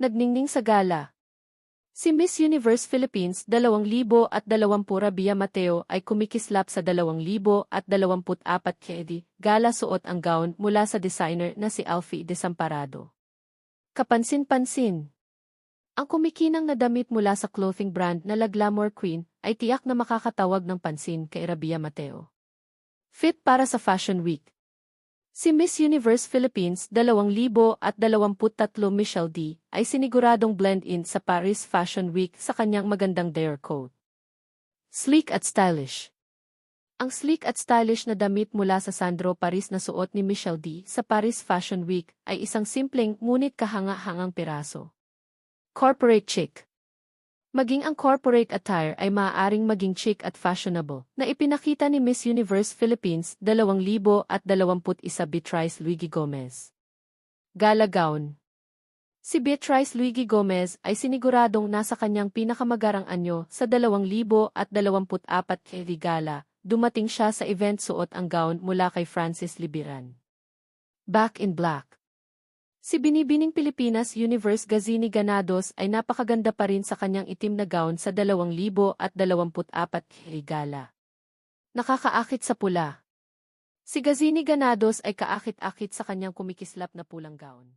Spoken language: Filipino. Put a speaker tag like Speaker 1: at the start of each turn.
Speaker 1: Nagningning sa gala. Si Miss Universe Philippines 2020 Rabia Mateo ay kumikislap sa 2024 kedi gala suot ang gown mula sa designer na si Alfie Desamparado. Kapansin-pansin. Ang kumikinang na damit mula sa clothing brand na La Glamour Queen ay tiyak na makakatawag ng pansin kay Rabia Mateo. Fit para sa Fashion Week. Si Miss Universe Philippines 2023 Michelle D ay siniguradong blend-in sa Paris Fashion Week sa kanyang magandang dare coat. Sleek at stylish. Ang sleek at stylish na damit mula sa Sandro Paris na suot ni Michelle D sa Paris Fashion Week ay isang simpleng ngunit kahanga-hangang piraso. Corporate chic. Maging ang corporate attire ay maaaring maging chic at fashionable, na ipinakita ni Miss Universe Philippines 2021 Beatrice Luigi Gomez. Gala gown. Si Beatrice Luigi Gomez ay siniguradong nasa kanyang pinakamagarang anyo sa 2024 kay Gala, dumating siya sa event suot ang gown mula kay Francis Libiran. Back in Black Si Binibining Pilipinas Universe Gazini Ganados ay napakaganda pa rin sa kanyang itim na gown sa 2024 gala. Nakakaakit sa pula. Si Gazini Ganados ay kaakit-akit sa kanyang kumikislap na pulang gown.